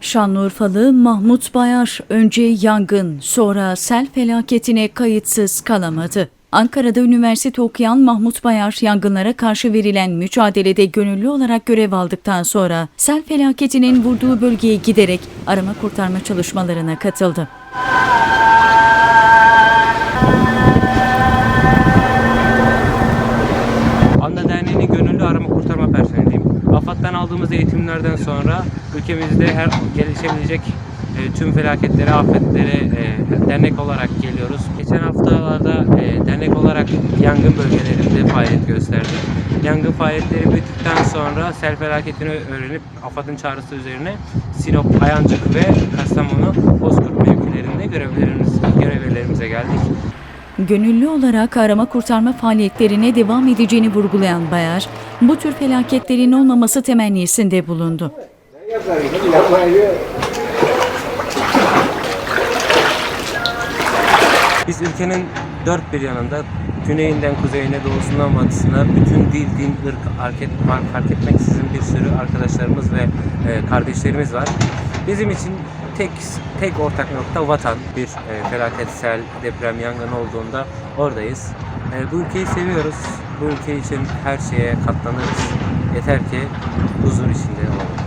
Şanlıurfalı Mahmut Bayar önce yangın sonra sel felaketine kayıtsız kalamadı. Ankara'da üniversite okuyan Mahmut Bayar yangınlara karşı verilen mücadelede gönüllü olarak görev aldıktan sonra sel felaketinin vurduğu bölgeye giderek arama kurtarma çalışmalarına katıldı. Anda Derneği'nin gönüllü arama kurtarma personeliyim. AFAD'dan aldığımız eğitimlerden sonra ülkemizde her gelişebilecek e, tüm felaketlere, afetlere e, dernek olarak geliyoruz. Geçen haftalarda e, dernek olarak yangın bölgelerinde faaliyet gösterdik. Yangın faaliyetleri bittikten sonra sel felaketini öğrenip AFAD'ın çağrısı üzerine Sinop, Ayancık ve Kastamonu, Bozkurt mevkilerinde görevlerimiz, görevlerimize geldik. Gönüllü olarak arama kurtarma faaliyetlerine devam edeceğini vurgulayan Bayar, bu tür felaketlerin olmaması temennisinde bulundu. Biz ülkenin dört bir yanında güneyinden kuzeyine, doğusundan batısına bütün dil, din, ırk fark, fark etmeksizin bir sürü arkadaşlarımız ve e, kardeşlerimiz var. Bizim için tek tek ortak nokta vatan. Bir e, felaket, sel, deprem, yangın olduğunda oradayız. E, bu ülkeyi seviyoruz. Bu ülke için her şeye katlanırız. Yeter ki huzur içinde olalım.